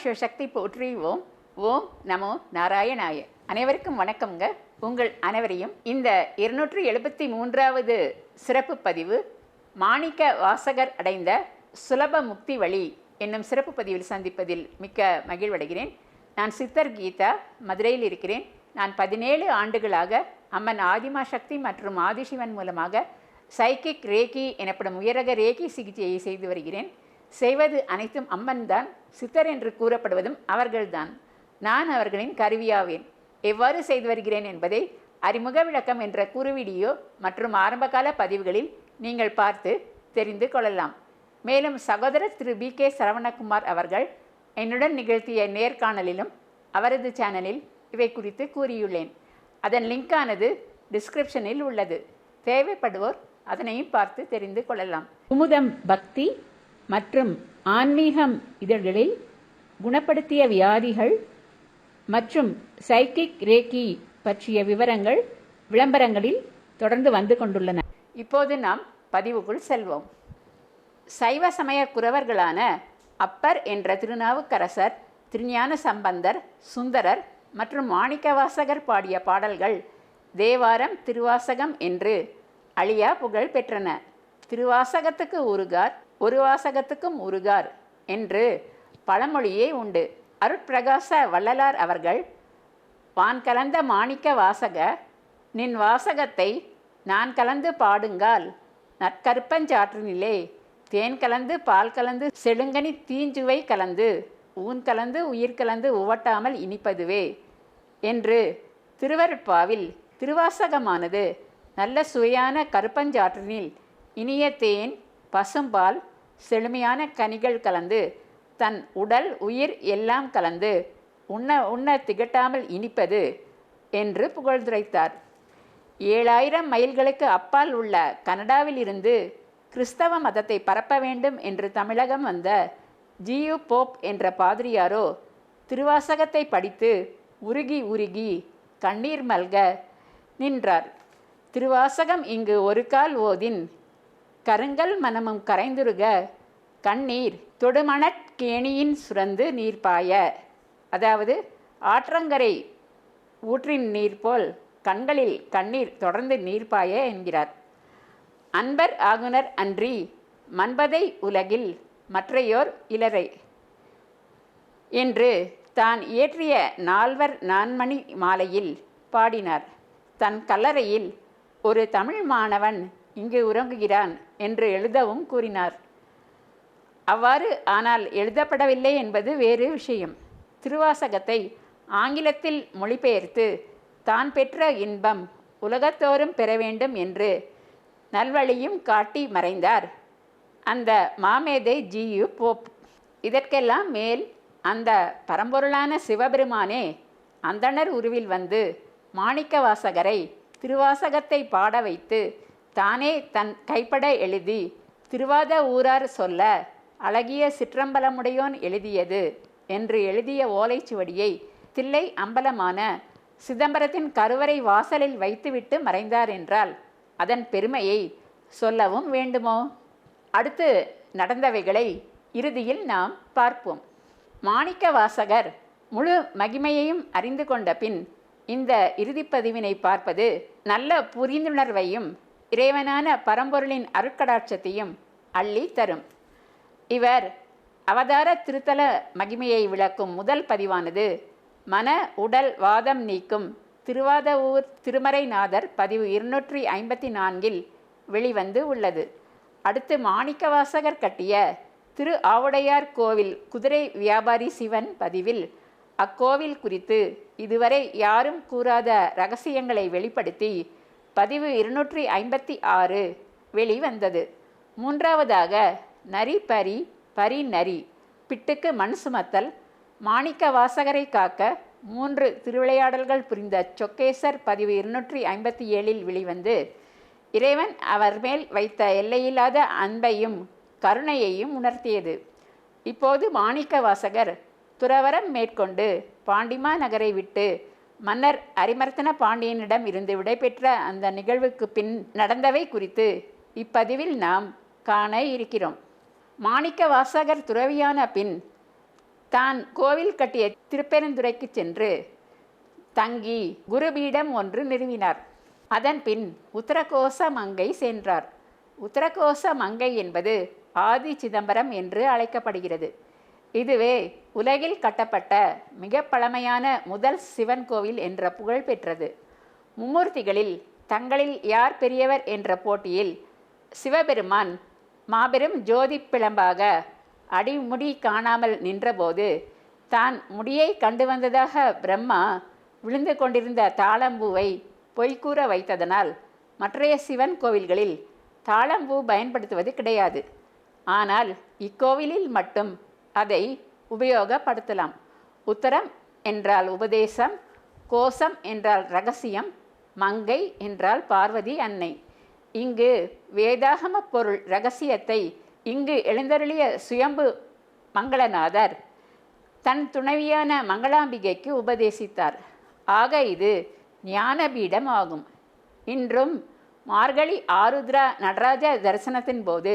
ஆதிமா சிவசக்தி போற்றி. ஓம் ஓம் நமோ நாராயணாய. அனைவருக்கும் வணக்கம்ங்க. உங்கள் அனைவரையும் இந்த இருநூற்றி எழுபத்தி மூன்றாவது சிறப்பு பதிவு மாணிக்க வாசகர் அடைந்த சுலப முக்தி வழி என்னும் சிறப்பு பதிவில் சந்திப்பதில் மிக்க மகிழ்வடைகிறேன். நான் சித்தர் கீதா மதுரையில் இருக்கிறேன். நான் பதினேழு ஆண்டுகளாக அம்மன் ஆதிமா சக்தி மற்றும் ஆதிசிவன் மூலமாக சைக்கிக் ரேகி எனப்படும் உயரக ரேகி சிகிச்சையை செய்து வருகிறேன். செய்வது அனைத்தும் அம்மன் தான் சித்தர் என்று கூறப்படுவதும் அவர்கள்தான். நான் அவர்களின் கருவியாவேன். எவ்வாறு செய்து வருகிறேன் என்பதை அறிமுக விளக்கம் என்ற குறு வீடியோ மற்றும் ஆரம்பகால பதிவுகளில் நீங்கள் பார்த்து தெரிந்து கொள்ளலாம். மேலும் சகோதரர் திரு பி கே சரவணகுமார் அவர்கள் என்னுடன் நிகழ்த்திய நேர்காணலிலும் அவரது சேனலில் இவை குறித்து கூறியுள்ளேன். அதன் லிங்கானது டிஸ்கிரிப்ஷனில் உள்ளது. தேவைப்படுவோர் அதனையும் பார்த்து தெரிந்து கொள்ளலாம். குமுதம் பக்தி மற்றும் ஆன்மீகம் இதழ்களில் குணப்படுத்திய வியாதிகள் மற்றும் சைக்கிக் ரேக்கி பற்றிய விவரங்கள் விளம்பரங்களில் தொடர்ந்து வந்து கொண்டுள்ளன. இப்போது நாம் பதிவுக்குள் செல்வோம். சைவ சமய குறவர்களான அப்பர் என்ற திருநாவுக்கரசர் திருஞான சம்பந்தர் சுந்தரர் மற்றும் மாணிக்கவாசகர் பாடிய பாடல்கள் தேவாரம் திருவாசகம் என்று அழியா புகழ் பெற்றன. திருவாசகத்துக்கு ஊருகார் ஒரு வாசகத்துக்கும் உருகார் என்று பழமொழியே உண்டு. அருட்பிரகாச வள்ளலார் அவர்கள் வான் கலந்த மாணிக்க வாசக நின் வாசகத்தை நான் கலந்து பாடுங்கால் நற்கருப்பஞ்சாற்றினிலே தேன் கலந்து பால் கலந்து செழுங்கனி தீஞ்சுவை கலந்து ஊன் கலந்து உயிர் கலந்து உவட்டாமல் இனிப்பதுவே என்று திருவருட்பாவில் திருவாசகமானது நல்ல சுவையான கருப்பஞ்சாற்றினில் இனிய தேன் பசும்பால் செழுமையான கனிகள் கலந்து தன் உடல் உயிர் எல்லாம் கலந்து உண்ண உண்ண திகட்டாமல் இனிப்பது என்று புகழ்ந்துரைத்தார் ஏழாயிரம் மைல்களுக்கு அப்பால் உள்ள கனடாவில் இருந்து கிறிஸ்தவ மதத்தை பரப்ப வேண்டும் என்று தமிழகம் வந்த ஜியு போப் என்ற பாதிரியாரோ திருவாசகத்தை படித்து உருகி உருகி கண்ணீர் மல்க நின்றார். திருவாசகம் இங்கு ஒரு கால் ஓதின் கருங்கல் மனமும் கரைந்துருக கண்ணீர் தொடுமணற் கேணியின் சுரந்து நீர் பாய. அதாவது ஆற்றங்கரை ஊற்றின் நீர் போல் கண்களில் கண்ணீர் தொடர்ந்து நீர் பாய என்கிறார். அன்பர் ஆகுனர் அன்றி மன்பதை உலகில் மற்றையோர் இலரை என்று தான் இயற்றிய நால்வர் நான்மணி மாலையில் பாடினார். தன் கல்லறையில் ஒரு தமிழ் மாணவன் இங்கு உறங்குகிறான் என்று எழுதவும் கூறினார். அவ்வாறு ஆனால் எழுதப்படவில்லை என்பது வேறு விஷயம். திருவாசகத்தை ஆங்கிலத்தில் மொழிபெயர்த்து தான் பெற்ற இன்பம் உலகத்தோறும் பெற வேண்டும் என்று நல்வழியும் காட்டி மறைந்தார். அந்த மாமேதை ஜியு போப். இதற்கெல்லாம் மேல் அந்த பரம்பொருளான சிவபெருமானே அந்தணர் உருவில் வந்து மாணிக்க வாசகரை திருவாசகத்தை பாட வைத்து தானே தன் கைப்பட எழுதி திருவாத ஊரார் சொல்ல அழகிய சிற்றம்பலமுடையோன் எழுதியது என்று எழுதிய ஓலைச்சுவடியை தில்லை அம்பலமான சிதம்பரத்தின் கருவறை வாசலில் வைத்துவிட்டு மறைந்தார் என்றால் அதன் பெருமையை சொல்லவும் வேண்டுமோ? அடுத்து நடந்தவைகளை இறுதியில் நாம் பார்ப்போம். மாணிக்க வாசகர் முழு மகிமையையும் அறிந்து கொண்ட பின் இந்த இறுதிப்பதிவினை பார்ப்பது நல்ல புரிந்துணர்வையும் இறைவனான பரம்பொருளின் அருட்கடாட்சத்தையும் அள்ளி தரும். இவர் அவதார திருத்தல மகிமையை விளக்கும் முதல் பதிவானது மன உடல் வாதம் நீக்கும் திருவாதவூர் திருமறைநாதர் பதிவு இருநூற்றி ஐம்பத்தி நான்கில் வெளிவந்து உள்ளது. அடுத்து மாணிக்கவாசகர் கட்டிய திரு ஆவுடையார் கோவில் குதிரை வியாபாரி சிவன் பதிவில் அக்கோவில் குறித்து இதுவரை யாரும் கூறாத ரகசியங்களை வெளிப்படுத்தி பதிவு இருநூற்றி ஐம்பத்தி ஆறு வெளிவந்தது. மூன்றாவதாக நரி பரி பரி நரி பிட்டுக்கு மண் சுமத்தல் மாணிக்க வாசகரை காக்க மூன்று திருவிளையாடல்கள் புரிந்த சொக்கேசர் பதிவு இருநூற்றி ஐம்பத்தி ஏழில் வெளிவந்து இறைவன் அவர் மேல் வைத்த எல்லையில்லாத அன்பையும் கருணையையும் உணர்த்தியது. இப்போது மாணிக்க வாசகர் துறவரம் மேற்கொண்டு பாண்டிமா நகரை விட்டு மன்னர் அரிமர்த்தன பாண்டியனிடம் இருந்து விடைபெற்ற அந்த நிகழ்வுக்கு பின் நடந்தவை குறித்து இப்பதிவில் நாம் காண இருக்கிறோம். மாணிக்க வாசகர் துறவியான பின் தான் கோவில் கட்டிய திருப்பெருந்துறைக்கு சென்று தங்கி குருபீடம் ஒன்று நிறுவினார். அதன் பின் உத்தரகோச மங்கை சென்றார். உத்தரகோச மங்கை என்பது ஆதி சிதம்பரம் என்று அழைக்கப்படுகிறது. இதுவே உலகில் கட்டப்பட்ட மிக பழமையான முதல் சிவன் கோவில் என்ற புகழ் பெற்றது. மும்மூர்த்திகளில் தங்களில் யார் பெரியவர் என்ற போட்டியில் சிவபெருமான் மாபெரும் ஜோதி பிளம்பாக அடிமுடி காணாமல் நின்றபோது தான் முடியை கண்டு வந்ததாக பிரம்மா விழுந்து கொண்டிருந்த தாளம்பூவை பொய்க்கூற வைத்ததனால் மற்றைய சிவன் கோவில்களில் தாளம்பூ பயன்படுத்துவது கிடையாது. ஆனால் இக்கோவிலில் மட்டும் அதை உபயோகப்படுத்தலாம். உத்தரம் என்றால் உபதேசம் கோசம் என்றால் ரகசியம் மங்கை என்றால் பார்வதி அன்னை. இங்கு வேதாகம பொருள் ரகசியத்தை இங்கு எழுந்தருளிய சுயம்பு மங்களநாதர் தன் துணைவியான மங்களாம்பிகைக்கு உபதேசித்தார். ஆக இது ஞானபீடம் ஆகும். இன்றும் மார்கழி ஆருத்ரா நடராஜ தரிசனத்தின் போது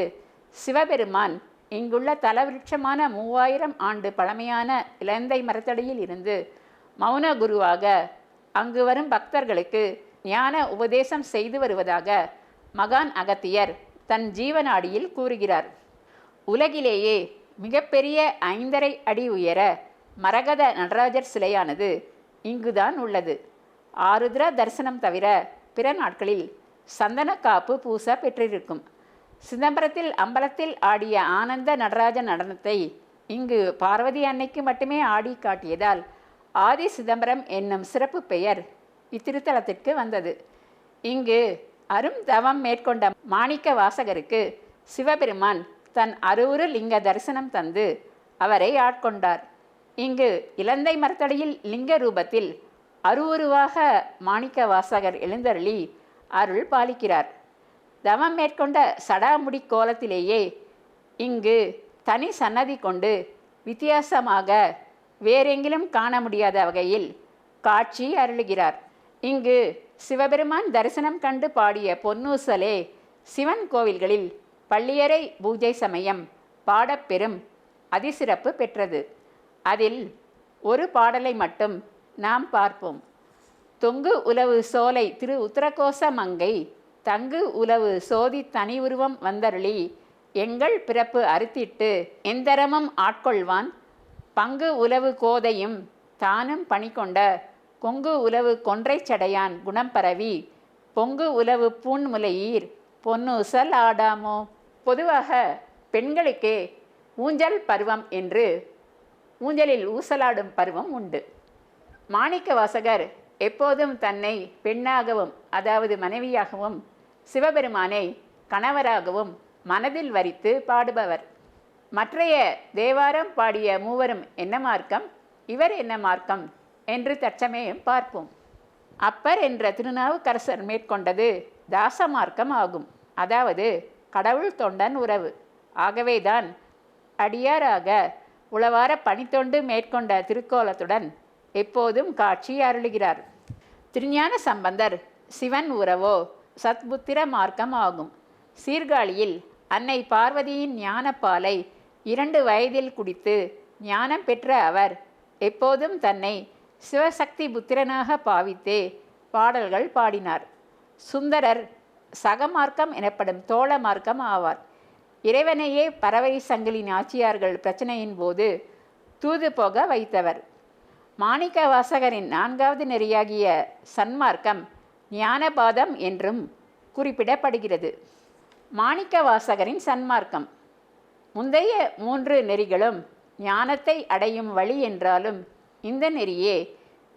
சிவபெருமான் இங்குள்ள தலவிருட்சமான மூவாயிரம் ஆண்டு பழமையான இலந்தை மரத்தடியில் இருந்து மௌன குருவாக அங்கு வரும் பக்தர்களுக்கு ஞான உபதேசம் செய்து வருவதாக மகான் அகத்தியர் தன் ஜீவநாடியில் கூறுகிறார். உலகிலேயே மிகப்பெரிய ஐந்தரை அடி உயர மரகத நடராஜர் சிலையானது இங்குதான் உள்ளது. ஆருத்ரா தரிசனம் தவிர பிற நாட்களில் சந்தன காப்பு பூச பெற்றிருக்கும். சிதம்பரத்தில் அம்பலத்தில் ஆடிய ஆனந்த நடராஜ நடனத்தை இங்கு பார்வதி அன்னைக்கு மட்டுமே ஆடி காட்டியதால் ஆதி சிதம்பரம் என்னும் சிறப்பு பெயர் இத்திருத்தலத்திற்கு வந்தது. இங்கு அரும் தவம் மேற்கொண்ட மாணிக்க வாசகருக்கு சிவபெருமான் தன் அருவுரு லிங்க தரிசனம் தந்து அவரை ஆட்கொண்டார். இங்கு இலந்தை மரத்தடியில் லிங்க ரூபத்தில் அருவுருவாக மாணிக்க வாசகர் எழுந்தருளி அருள் பாலிக்கிறார். தவம் மேற்கொண்ட சடாமுடி கோலத்திலேயே இங்கு தனி சன்னதி கொண்டு வித்தியாசமாக வேறெங்கிலும் காண முடியாத வகையில் காட்சி அருளுகிறார். இங்கு சிவபெருமான் தரிசனம் கண்டு பாடிய பொன்னூசலே சிவன் கோவில்களில் பள்ளியறை பூஜை சமயம் பாடப்பெறும் அதிசிறப்பு பெற்றது. அதில் ஒரு பாடலை மட்டும் நாம் பார்ப்போம். தொங்கு உலவு சோலை திரு உத்தரகோச மங்கை தங்கு உலவு சோதி தனி உருவம் வந்தருளி எங்கள் பிறப்பு அறுத்திட்டு எந்தரமும் ஆட்கொள்வான். பங்கு உலவு கோதையும் தானும் பணிகொண்ட கொங்கு உலவு கொன்றைச் சடையான் குணம் பரவி பொங்கு உலவு பூண்முலையீர் பொன்னுசல் ஆடாமோ? பொதுவாக பெண்களுக்கே ஊஞ்சல் பருவம் என்று ஊஞ்சலில் ஊசலாடும் பருவம் உண்டு. மாணிக்க வாசகர் எப்போதும் தன்னை பெண்ணாகவும் அதாவது மனைவியாகவும் சிவபெருமானை கணவராகவும் மனதில் வரித்து பாடுபவர். மற்றைய தேவாரம் பாடிய மூவரும் என்ன மார்க்கம்? இவர் என்ன மார்க்கம்? என்று தற்சமயம் பார்ப்போம். அப்பர் என்ற திருநாவுக்கரசர் மேற்கொண்டது தாச மார்க்கம் ஆகும். அதாவது கடவுள் தொண்டன் உறவு. ஆகவேதான் அடியாராக உளவார பணித்தொண்டு மேற்கொண்ட திருக்கோலத்துடன் எப்போதும் காட்சி அருளுகிறார். திருஞான சம்பந்தர் சிவன் உறவோ சத்புத்திர மார்க்கம் ஆகும் சீர்காழியில் அன்னை பார்வதியின் ஞானப்பாலை இரண்டு வயதில் குடித்து ஞானம் பெற்ற அவர் எப்போதும் தன்னை சிவசக்தி புத்திரனாக பாவித்தே பாடல்கள் பாடினார். சுந்தரர் சகமார்க்கம் எனப்படும் தோழ மார்க்கம் ஆவார். இறைவனையே பறவை சங்கிலி நாச்சியார்கள் பிரச்சனையின் போது தூது போக வைத்தவர். மாணிக்க வாசகரின் நான்காவது நெறியாகிய சன்மார்க்கம் ஞானபாதம் என்றும் குறிப்பிடப்படுகிறது. மாணிக்க வாசகரின் சன்மார்க்கம். முந்தைய மூன்று நெறிகளும் ஞானத்தை அடையும் வழி என்றாலும் இந்த நெறியே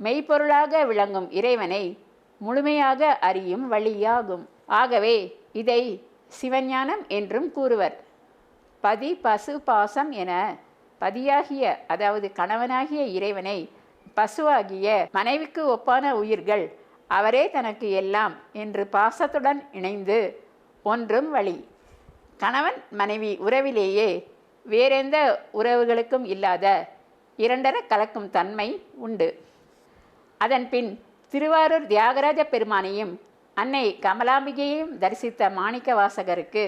மெய்ப்பொருளாக விளங்கும் இறைவனை முழுமையாக அறியும் வழியாகும். ஆகவே இதை சிவஞானம் என்றும் கூறுவர். பதி பசு பாசம் என பதியாகிய அதாவது கணவனாகிய இறைவனை பசுவாகிய மனைவிக்கு ஒப்பான உயிர்கள் அவரே தனக்கு எல்லாம் என்று பாசத்துடன் இணைந்து ஒன்றும் வழி. கணவன் மனைவி உறவிலேயே வேறெந்த உறவுகளுக்கும் இல்லாத இரண்டர கலக்கும் தன்மை உண்டு. அதன்பின் திருவாரூர் தியாகராஜ பெருமானையும் அன்னை கமலாம்பிகையையும் தரிசித்த மாணிக்க வாசகருக்கு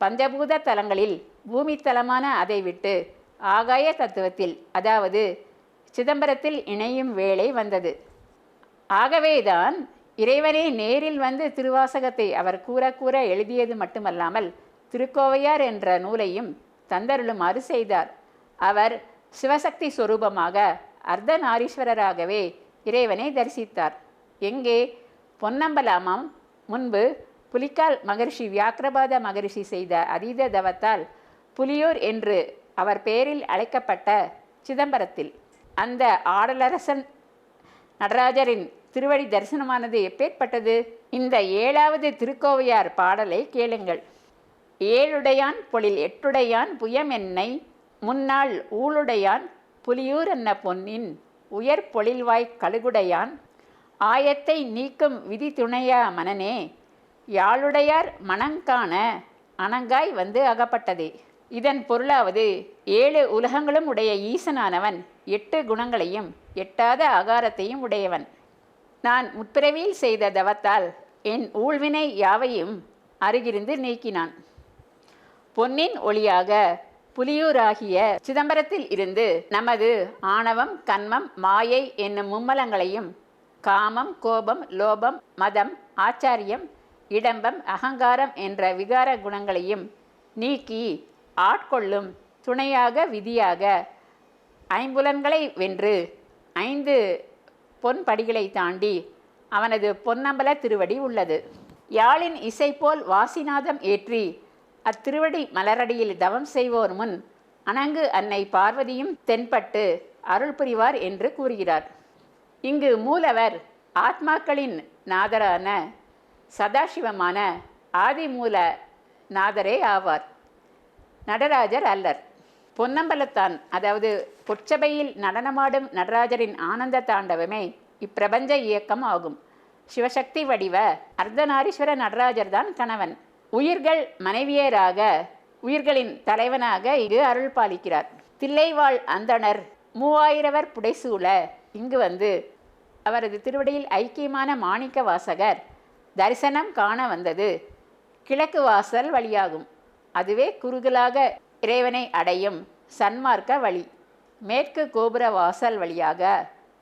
பஞ்சபூத தலங்களில் பூமி தலமான அதை விட்டு ஆகாய தத்துவத்தில் அதாவது சிதம்பரத்தில் இணையும் வேளை வந்தது. ஆகவேதான் இறைவனே நேரில் வந்து திருவாசகத்தை அவர் கூற கூற எழுதியது மட்டுமல்லாமல் திருக்கோவையார் என்ற நூலையும் தந்தருளுமாறு செய்தார். அவர் சிவசக்தி சொரூபமாக அர்த்தநாரீஸ்வரராகவே இறைவனை தரிசித்தார். எங்கே? பொன்னம்பலாமம். முன்பு புலிக்கால் மகரிஷி வியாக்கிரபாத மகரிஷி செய்த அதீத தவத்தால் புலியூர் என்று அவர் பெயரில் அழைக்கப்பட்ட சிதம்பரத்தில். அந்த ஆடலரசன் நடராஜரின் திருவடி தரிசனமானது எப்பேற்பட்டது? இந்த ஏழாவது திருக்கோவையார் பாடலை கேளுங்கள். ஏழுடையான் பொழில் எட்டுடையான் புயம் என்னை முன்னாள் ஊழுடையான் புலியூர் என்ன பொன்னின் உயர் பொழில்வாய் கழுகுடையான் ஆயத்தை நீக்கும் விதி துணையா மனனே யாழுடையார் மனங்காண அணங்காய் வந்து அகப்பட்டதே. இதன் பொருளாவது ஏழு உலகங்களும் உடைய ஈசனானவன் எட்டு குணங்களையும் எட்டாத ஆகாரத்தையும் உடையவன். நான் முற்பிறவியில் செய்த தவத்தால் என் ஊழ்வினை யாவையும் அருகிருந்து நீக்கினான். பொன்னின் ஒளியாக புலியூராகிய சிதம்பரத்தில் இருந்து நமது ஆணவம் கன்மம் மாயை என்னும் மும்மலங்களையும் காமம் கோபம் லோபம் மதம் ஆச்சாரியம் இடம்பம் அகங்காரம் என்ற விகார குணங்களையும் நீக்கி ஆட்கொள்ளும் துணையாக விதியாக ஐம்புலன்களை வென்று ஐந்து பொன் படிகளை தாண்டி அவனது பொன்னம்பல திருவடி உள்ளது. யாழின் இசை போல் வாசிநாதம் ஏற்றி அத்திருவடி மலரடியில் தவம் செய்வோர் முன் அணங்கு அன்னை பார்வதியும் தென்பட்டு அருள் புரிவார் என்று கூறுகிறார். இங்கு மூலவர் ஆத்மாக்களின் நாதரான சதாசிவமான ஆதிமூல நாதரே ஆவார். நடராஜர் அல்லர். பொன்னம்பலத்தான் அதாவது பொற்சபையில் நடனமாடும் நடராஜரின் ஆனந்த தாண்டவமே இப்பிரபஞ்ச இயக்கம் ஆகும். சிவசக்தி வடிவ அர்த்தநாரீஸ்வர நடராஜர் தான் கணவன். உயிர்கள் மனைவியராக உயிர்களின் தலைவனாக இங்கு அருள் பாலிக்கிறார். தில்லைவாழ் அந்தணர் மூவாயிரவர் புடைசூழ இங்கு வந்து அவரது திருவடியில் ஐக்கியமான மாணிக்க வாசகர் தரிசனம் காண வந்தது. கிழக்கு வாசல் வழியாகும். அதுவே குறுகலாக இறைவனை அடையும் சன்மார்க்க வழி. மேற்கு கோபுர வாசல் வழியாக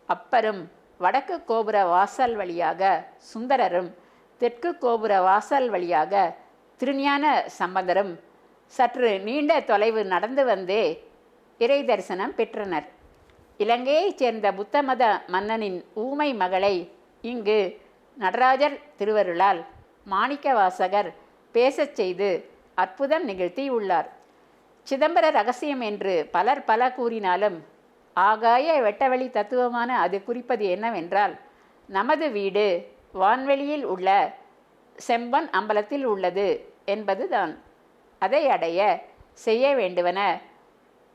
அப்பரும் வடக்கு கோபுர வாசல் வழியாக சுந்தரரும் தெற்கு கோபுர வாசல் வழியாக திருஞான சம்பந்தரும் சற்று நீண்ட தொலைவு நடந்து வந்தே இறை தரிசனம் பெற்றனர். இலங்கையைச் சேர்ந்த புத்த மத மன்னனின் ஊமை மகளை இங்கு நடராஜர் திருவருளால் மாணிக்க வாசகர் பேசச் செய்து அற்புதம் நிகழ்த்தியுள்ளார். சிதம்பர ரகசியம் என்று பலர் பல கூறினாலும் ஆகாய வெட்டவெளி தத்துவமான அது குறிப்பது என்னவென்றால் நமது வீடு வான்வெளியில் உள்ள செம்பன் அம்பலத்தில் உள்ளது என்பதுதான். அதை அடைய செய்ய வேண்டுவன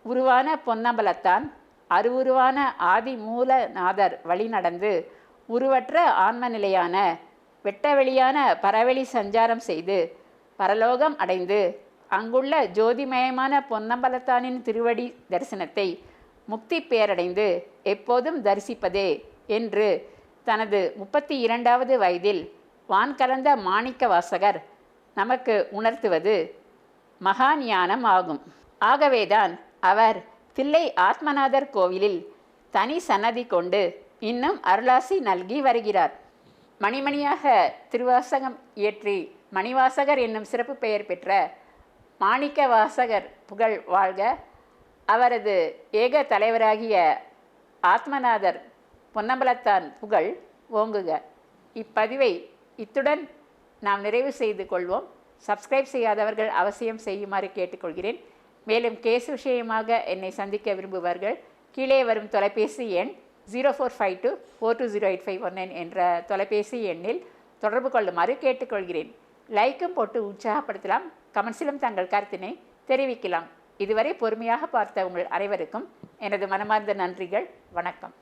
உருவான பொன்னம்பலத்தான் அருவுருவான ஆதி மூலநாதர் வழி நடந்து உருவற்ற ஆன்ம நிலையான வெட்டவெளியான பரவெளி சஞ்சாரம் செய்து பரலோகம் அடைந்து அங்குள்ள ஜோதிமயமான பொன்னம்பலத்தானின் திருவடி தரிசனத்தை முக்தி பேரடைந்து எப்போதும் தரிசிப்பதே என்று தனது முப்பத்தி இரண்டாவது வயதில் வான் கலந்த மாணிக்க வாசகர் நமக்கு உணர்த்துவது மகா ஞானம் ஆகும். ஆகவேதான் அவர் தில்லை ஆத்மநாதர் கோவிலில் தனி சன்னதி கொண்டு இன்னும் அருளாசி நல்கி வருகிறார். மணிமணியாக திருவாசகம் இயற்றி மணிவாசகர் என்னும் சிறப்பு பெயர் பெற்ற மாணிக்க வாசகர் புகழ் வாழ்க. அவரது ஏக தலைவராகிய ஆத்மநாதர் பொன்னம்பலத்தான் புகழ் ஓங்குக. இப்பதிவை இத்துடன் நாம் நிறைவு செய்து கொள்வோம். சப்ஸ்கிரைப் செய்யாதவர்கள் அவசியம் செய்யுமாறு கேட்டுக்கொள்கிறேன். மேலும் கேஸ் விஷயமாக என்னை சந்திக்க விரும்புபவர்கள் கீழே வரும் தொலைபேசி எண் zero four five two four two zero eight five one nine என்ற தொலைபேசி எண்ணில் தொடர்பு கொள்ளுமாறு கேட்டுக்கொள்கிறேன். லைக்கும் போட்டு உற்சாகப்படுத்தலாம். கமெண்ட்ஸிலும் தங்கள் கருத்தினை தெரிவிக்கலாம். இதுவரை பொறுமையாக பார்த்த உங்கள் அனைவருக்கும் எனது மனமார்ந்த நன்றிகள். வணக்கம்.